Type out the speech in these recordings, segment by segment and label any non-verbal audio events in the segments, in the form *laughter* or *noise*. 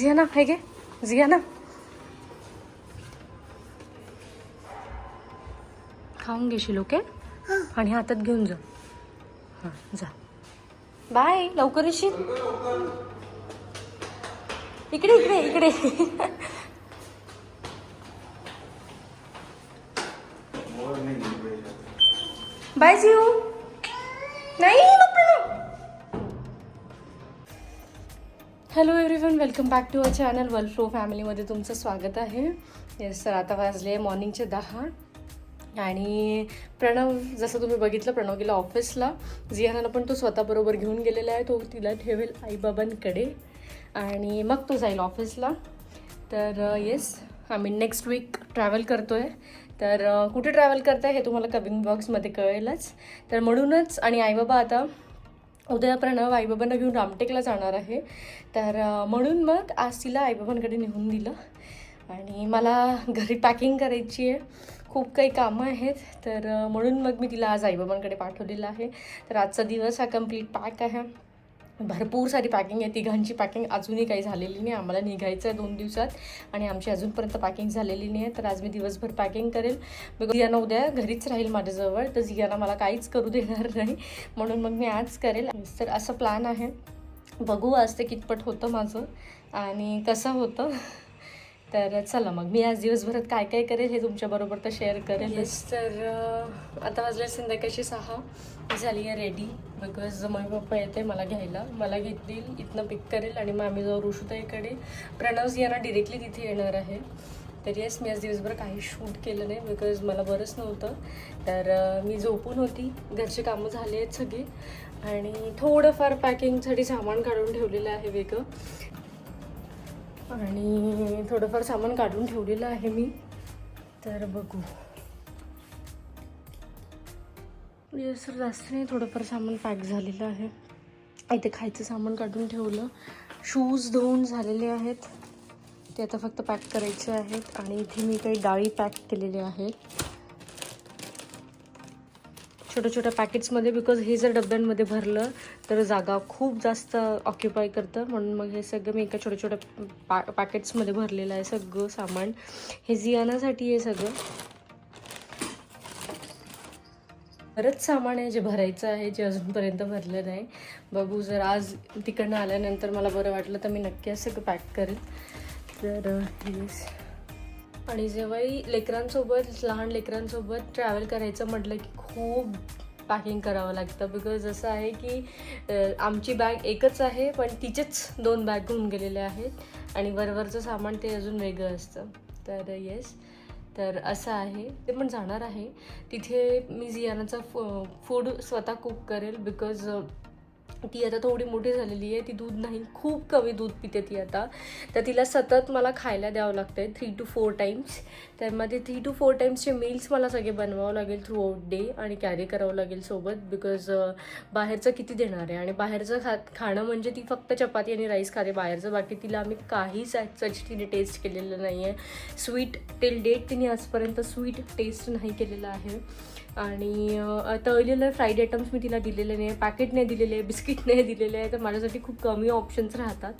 झियाना हे घे झियाना खाऊन घेशील ओके आणि हातात घेऊन जा हां जा बाय लवकर येशील इकडे इकडे इकडे बाय जीव नाही hello everyone welcome back to our channel world flow फॅमिलीमध्ये तुमचं स्वागत आहे. येस सर आता वाजले मॉर्निंगचे दहा. आणि प्रणव जसं तुम्ही बघितलं प्रणव गेला ऑफिसला जियानाला पण तो स्वतःबरोबर घेऊन गेलेला आहे तो तिला ठेवेल आईबाबांकडे. आणि मग तो जाईल ऑफिसला तर uh, येस आम्ही नेक्स्ट वीक ट्रॅव्हल करतो आहे तर uh, कुठे ट्रॅव्हल करताय हे तुम्हाला कमिंग बॉक्समध्ये कळेलच. तर म्हणूनच आणि आईबाबा आता उद्या प्रणव आईबाबांना घेऊन रामटेकला जाणार आहे. तर म्हणून मग आज तिला आईबाबांकडे नेऊन दिलं. आणि मला घरी पॅकिंग करायची आहे. खूप काही कामं आहेत. तर म्हणून मग मी तिला आज आईबाबांकडे पाठवलेलं आहे. तर आजचा दिवस हा कंप्लीट पॅक आहे. भरपूर सारी पॅकिंग आहे. तिघांची पॅकिंग अजूनही काही झालेली नाही. आम्हाला निघायचं आहे दोन दिवसात आणि आमची अजूनपर्यंत पॅकिंग झालेली नाही आहे. तर आज मी दिवसभर पॅकिंग करेल. बिकॉज जियाना उद्या घरीच राहील माझ्याजवळ. तर जियाना मला काहीच करू देणार नाही. म्हणून मग मी आज करेल. तर असं प्लॅन आहे. बघू आज ते कितपट होतं माझं. आणि कसं होतं? तर चला मग मी आज दिवसभरात काय काय करेल हे तुमच्याबरोबर तर शेअर करेल तर आता वाजले संध्याकाळची सहा. झाली आहे रेडी बिकॉज मम्मी पप्पा येते मला घ्यायला मला घेतील इथनं पिक करेल आणि मग आम्ही जाऊ ऋषुताईकडे प्रणवज यांना डिरेक्टली तिथे येणार आहे. तर येस मी आज दिवसभर काही शूट केलं नाही बिकॉज मला बरंच नव्हतं. तर मी झोपून होती. घरचे कामं झाले आहेत सगळे. आणि थोडंफार पॅकिंगसाठी सामान काढून ठेवलेलं आहे वेगळं. आणि थोडंफार सामान काढून ठेवलेलं आहे मी. तर बघू. येस सर जास्त नाही थोडंफार सामान पॅक झालेलं आहे. इथे खायचं सामान काढून ठेवलं. शूज धुवून झालेले आहेत. ते आता फक्त पॅक करायचे आहेत. आणि इथे मी काही डाळी पॅक केलेल्या आहेत. छोट्या छोट्या पॅकेट्समध्ये बिकॉज हे जर डब्यांमध्ये भरलं तर जागा खूप जास्त ऑक्युपाय करतं. म्हणून मग हे सगळं मी एका छोट्या छोट्या पॅ पॅकेट्समध्ये भरलेलं आहे सगळं सामान. हे जियानासाठी आहे सगळं. बरंच सामान आहे जे भरायचं आहे जे अजूनपर्यंत भरलं नाही. बघू जर आज तिकडनं आल्यानंतर मला बरं वाटलं तर मी नक्की असं पॅक करेन. तर येस आणि जेव्हाही लेकरांसोबत लहान लेकरांसोबत ट्रॅव्हल करायचं म्हटलं की खूप पॅकिंग करावं लागतं. बिकॉज असं आहे की आमची बॅग एकच आहे पण तिचेच दोन बॅग होऊन गेलेले आहेत. आणि वरवरचं सामान ते अजून वेगळं असतं. तर येस तर असं आहे. ते पण जाणार आहे. तिथे मी जियानाचा फूड स्वतः कुक करेल बिकॉज ती आता थोडी मोठी झालेली आहे. ती दूध नाही खूप कमी दूध पिते ती आता. तर तिला सतत मला खायला द्यावं लागतं आहे थ्री टू फोर टाईम्स तर मग ते थ्री टू फोर टाईम्सचे मील्स मला सगळे बनवावं लागेल थ्रू आउट डे आणि कॅरी करावं लागेल सोबत बिकॉज बाहेरचं किती देणार आहे? आणि बाहेरचं खा खाणं म्हणजे ती फक्त चपाती आणि राईस खाते. बाहेरचं बाकी तिला आम्ही काहीच ॲक्चुअली तिने टेस्ट केलेलं नाही आहे स्वीट टिल डेट तिने आजपर्यंत स्वीट टेस्ट नाही केलेलं आहे. आणि तळलेलं फ्राईड आयटम्स मी तिला दिलेले नाही पॅकेट नाही दिलेले बिस्किट नाही दिलेले आहे तर माझ्यासाठी खूप कमी ऑप्शन्स राहतात.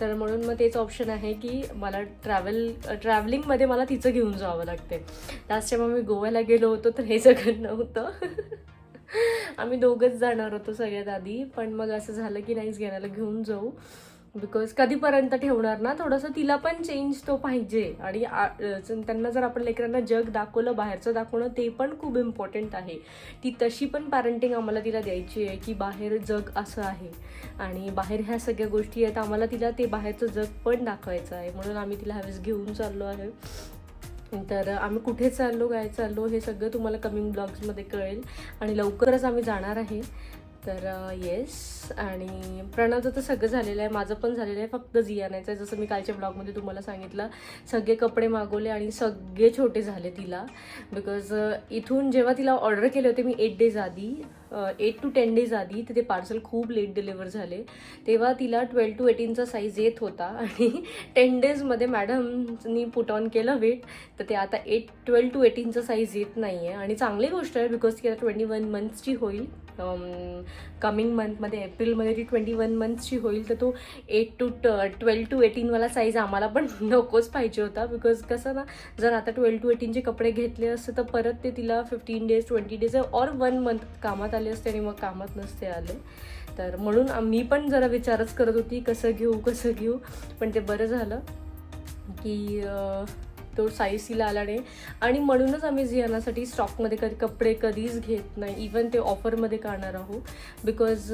तर म्हणून मग तेच ऑप्शन आहे की मला ट्रॅव्हल ट्रॅव्हलिंगमध्ये मला तिचं घेऊन जावं लागते लास्ट टाइम आम्ही गोव्याला गेलो होतो तर हे सगळं नव्हतं. *laughs* आम्ही दोघंच जाणार होतो सगळ्यात आधी पण मग असं झालं की नाहीच घेण्याला घेऊन जाऊ. बिकॉज कधीपर्यंत ठेवणार ना थोडंसं तिला पण चेंज तो पाहिजे. आणि आ- त्यांना जर आपण लेकरांना जग दाखवलं बाहेरचं दाखवणं ते पण खूप इम्पॉर्टंट आहे. ती तशी पण पॅरेंटिंग आम्हाला तिला द्यायची आहे की बाहेर जग असं आहे. आणि बाहेर ह्या सगळ्या गोष्टी आहेत आम्हाला तिला ते बाहेरचं जग पण दाखवायचं आहे. म्हणून आम्ही तिला ह्यावेळेस घेऊन चाललो आहे. तर आम्ही कुठे चाललो काय चाललो हे सगळं तुम्हाला कमिंग ब्लॉग्समध्ये कळेल. आणि लवकरच आम्ही जाणार आहे. तर येस आणि प्रणाचं तर सगळं झालेलं आहे. माझं पण झालेलं आहे. फक्त जियानाचं आहे. जसं मी कालच्या ब्लॉगमध्ये तुम्हाला सांगितलं सगळे कपडे मागवले आणि सगळे छोटे झाले तिला. बिकॉज इथून जेव्हा तिला ऑर्डर केले होते मी एट डेज आधी एट टू टेन डेज आधी तिथे पार्सल खूप लेट डिलिव्हर झाले. तेव्हा तिला ट्वेल्व टू एटीनचा साईज येत होता आणि टेन डेजमध्ये मॅडमनी पुट ऑन केलं वेट तर ते आता एट ट्वेल्व टू एटीनचा साईज येत नाही आहे आणि चांगली गोष्ट आहे बिकॉज ती आता ट्वेंटी वन मंथ्सची होईल. कमिंग मंथमध्ये एप्रिलमध्ये ती ट्वेंटी वन मंथ्सची होईल. तर तो एट टू ट ट्वेल्व टू एटीनवाला साईज आम्हाला पण *laughs* नकोच पाहिजे होता. बिकॉज कसं ना जर आता ट्वेल्व टू एटीनचे कपडे घेतले असते तर परत ते तिला फिफ्टीन डेज ट्वेंटी डेज और वन मंथ कामात आले असते आणि मग कामात नसते आले. तर म्हणून मी पण जरा विचारच करत होती कसं घेऊ कसं घेऊ? पण ते बरं झालं की तो साईज तिला आला नाही. आणि म्हणूनच आम्ही झियानासाठी स्टॉकमध्ये कधी कपडे कधीच घेत नाही. इवन ते ऑफरमध्ये काढणार आहोत. बिकॉज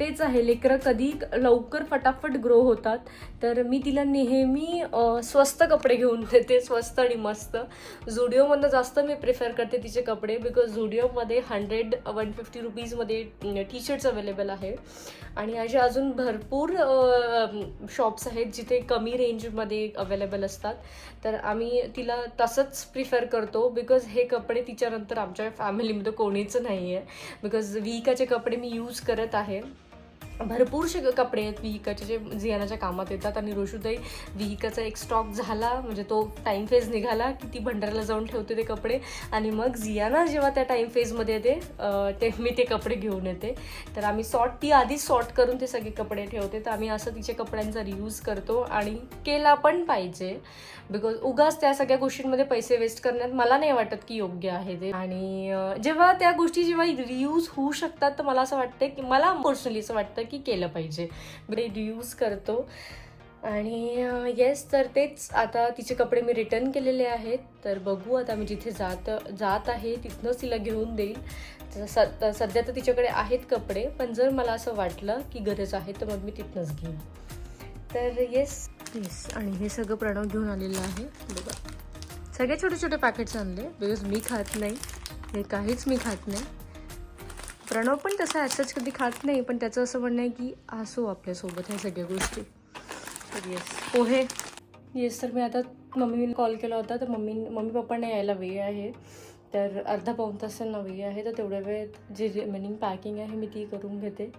तेच आहे. लेकरं कधी लवकर फटाफट ग्रो होतात. तर मी तिला नेहमी स्वस्त कपडे घेऊन देते. स्वस्त आणि मस्त. झुडिओमधनं जास्त मी प्रिफर करते तिचे कपडे बिकॉज झुडिओमध्ये हंड्रेड वन फिफ्टी रुपीजमध्ये टी शर्ट्स अवेलेबल आहे. आणि असे अजून भरपूर शॉप्स आहेत जिथे कमी रेंजमध्ये अवेलेबल असतात. तर आम्ही तिला तसंच प्रिफर करतो बिकॉज हे कपडे तिच्यानंतर आमच्या फॅमिलीमध्ये कोणीच नाही आहे बिकॉज विकाचे कपडे मी यूज करत आहे. भरपूरसे कपडे आहेत विहिकाचे जे जियानाच्या कामात येतात. आणि रोशुताई विहिकाचा एक स्टॉक झाला. म्हणजे तो टाईम फेज निघाला की ती भंडाराला जाऊन ठेवते ते कपडे. आणि मग जियाना जेव्हा त्या टाईम फेजमध्ये येते ते मी ते कपडे घेऊन येते. तर आम्ही सॉर्ट ती आधीच सॉर्ट करून ते सगळे कपडे ठेवते. तर आम्ही असं तिच्या कपड्यांचा रियूज करतो आणि केला पण पाहिजे. बिकॉज उगाच त्या सगळ्या गोष्टींमध्ये पैसे वेस्ट करण्यात मला नाही वाटत की योग्य आहे ते. आणि जेव्हा त्या गोष्टी जेव्हा रियूज होऊ शकतात तर मला असं वाटतं की मला पर्सनली असं वाटतं की केलं पाहिजे. ब्रेड यूज करतो. आणि येस तर तेच आता तिचे कपडे मी रिटर्न केलेले आहेत. तर बघू आता मी जिथे जात जात आहे तिथनंच तिला घेऊन देईल. स- सध्या तर तिच्याकडे आहेत कपडे पण जर मला असं वाटलं की गरज आहे तर मग मी तिथनंच घेईन. तर येस येस आणि हे सगळं प्रणव घेऊन आलेलं आहे. बघा. सगळे छोटे छोटे पॅकेट्स आणले. बिकॉज मी खात नाही. हे काहीच मी खात नाही. प्रणव पण तसा ॲसच कधी खात नाही पण त्याचं असं म्हणणं आहे की असो आपल्यासोबत ह्या सगळ्या गोष्टी. तर येस पोहे. येस तर मी आता मम्मीने कॉल केला होता तर मम्मी मम्मी पप्पांना यायला वेळ आहे. तर अर्धा पाऊण तासांना वेळ आहे तर तेवढ्या वेळेत जे रिमेनिंग पॅकिंग आहे मी ती करून घेते.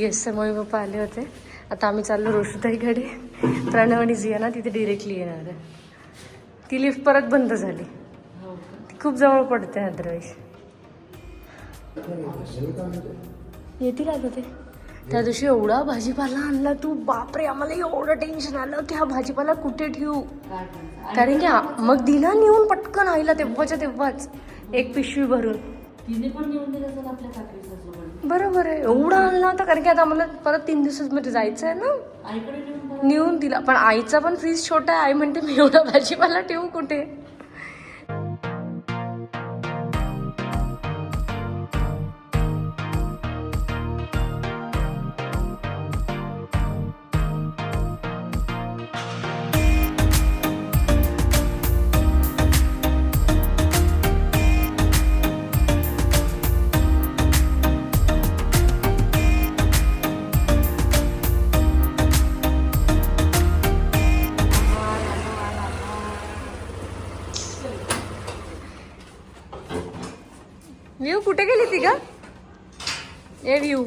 येस मम्मी पप्पा आले होते. आता आम्ही चाललो रोशुताईकडे. प्रणव आणि जियाना तिथे डिरेक्टली येणार आहे. ती लिफ्ट परत बंद झाली. ती खूप जवळ पडते अदरवाईज येतील आता ते. त्या दिवशी एवढा भाजीपाला आणला तू बापरे आम्हाला एवढं टेन्शन आलं की हा भाजीपाला कुठे ठेवू? कारण की मग दिला नेऊन पटकन आईला तेव्हाच्या तेव्हाच एक पिशवी भरून. तिने पण घेऊन दिलं आपल्या बरोबर आहे. एवढा आणला होता कारण की आता आम्हाला परत तीन दिवसामध्ये जायचं आहे ना. नेऊन दिला. पण आईचा पण फ्रीज छोटा आहे. आई म्हणते मी एवढा भाजीपाला ठेवू कुठे? कुठे गेली ती का ए व्ह्यू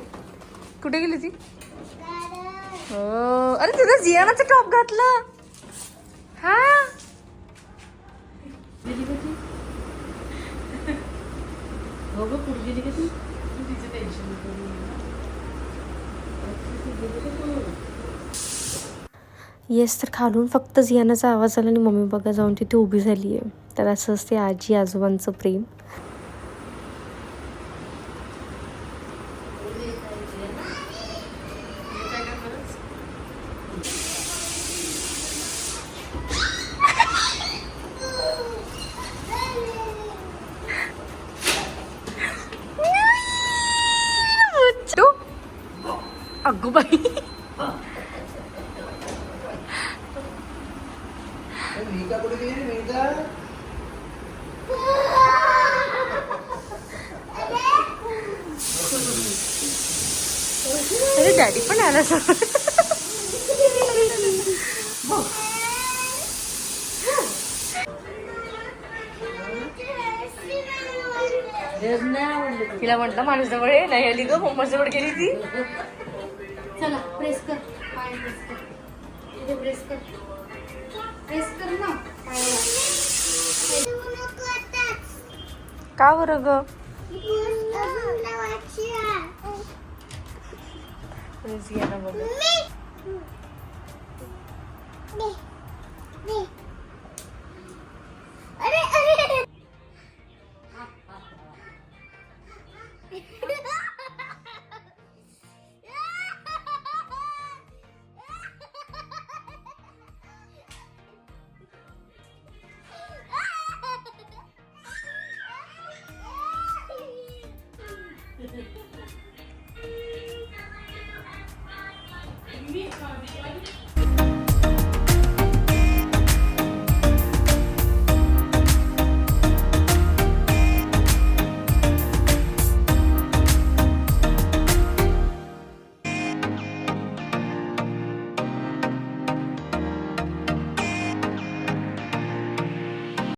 कुठे गेली ती हो अरे तुझं जियानाचं टॉप घातलं हा गेली का ती? हो गं कुठे गेली का ती तू तिचं टेन्शन नको घेऊ. गेली का तू? येस तर खालून फक्त जियानाचा आवाज आला आणि मम्मी बघा जाऊन तिथे उभी झाली आहे तर असं असते आजी आजोबांचं प्रेम डॅडी पण आला सर तिला म्हटलं माणूस जवळ नाही आली ग मम्मा जवळ गेली ती. चला प्रेस कर. पाय प्रेस कर. प्रेस कर. प्रेस कर ना. पायाला का बरं ग? जियाना बघ Vitória.